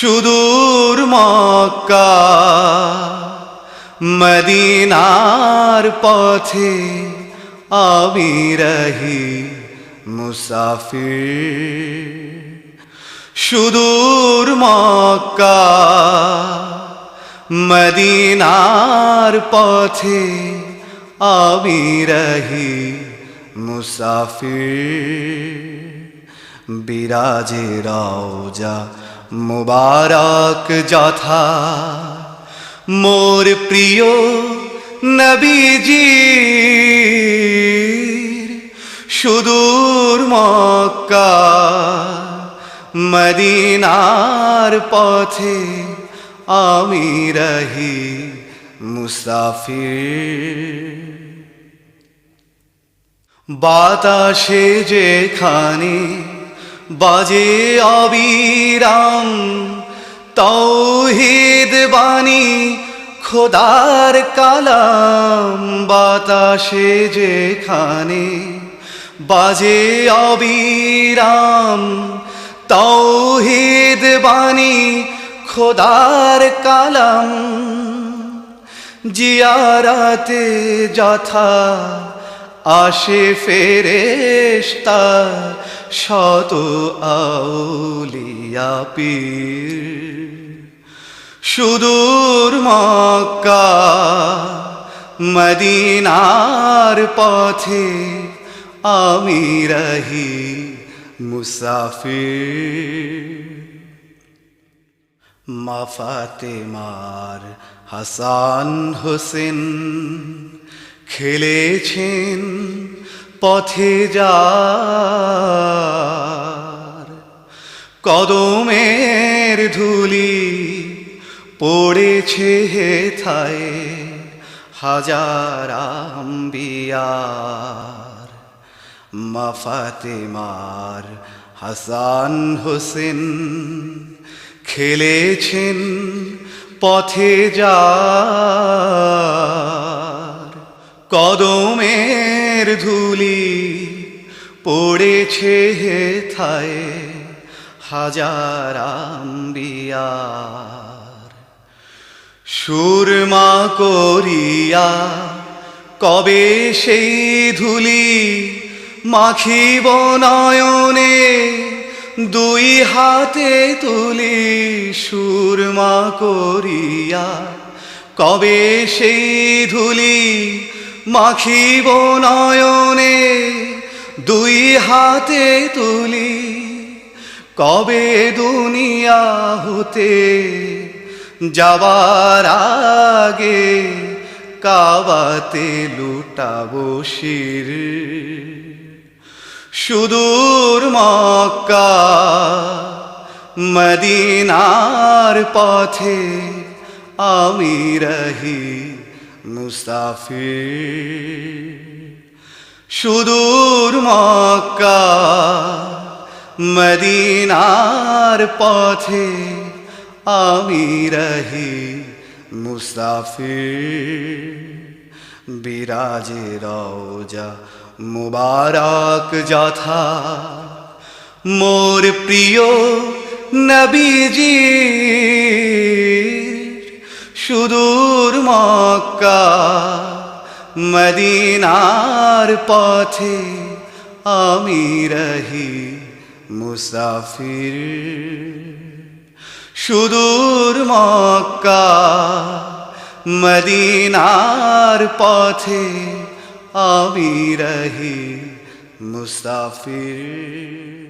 সুদূর মক্কা, মদিনার পথে আমি রহি মুসাফির। সুদূর মক্কা, মদিনার পথে আমি রহি মুসাফির। বিরাজে রওজা মুবারক যথা। মোর প্রিয় নবীজির সুদূর মক্কা মদিনার পথে আমি রহি মুসাফির। বাতাসে যেখানে বাজে অবিরাম, তৌহিদ বাণী, খোদার কালাম, বাতাসে যেখানে বাজে অবিরাম, তৌহিদ বাণী, খোদার কালাম, জিয়ারাতে যথা আসে ফেরেশতা শত আউলিয়া পীর। সুদূর মক্কা, মদিনার পথে আমি রহি মুসাফির। মাফাতে মার হাসান হোসেন খেলেছেন পথে যার। কদমের ধুলি পড়েছে হেথায় হাজার আম্বিয়ার। মাফাতে মার হাসান হোসেন খেলেছেন পথে যার। কদমের ধুলি পড়েছে হেথায় হাজার আম্বিয়ার। সুরমা করিয়া কবে সেই ধুলি মাখিব নয়নে দুই হাতে তুলি সুরমা করিয়া কবে সেই ধুলি মাখিব নয়নে দুই হাতে তুলি। কবে দুনিয়া হতে যাবার আগে কাবাতে লুটাবো শির। সুদূর মক্কা, মদিনার পথে আমি রহি। মুসাফির সুদূর মক্কা মদিনার পথে আমি রহি মুসাফির বিরাজে রওজা মুবারক যথা মোর প্রিয় নবীজি সুদূর মক্কা মদিনার পথে আমি রহি মুসাফির। সুদূর মক্কা মদিনার পথে আমি রহি মুসাফির।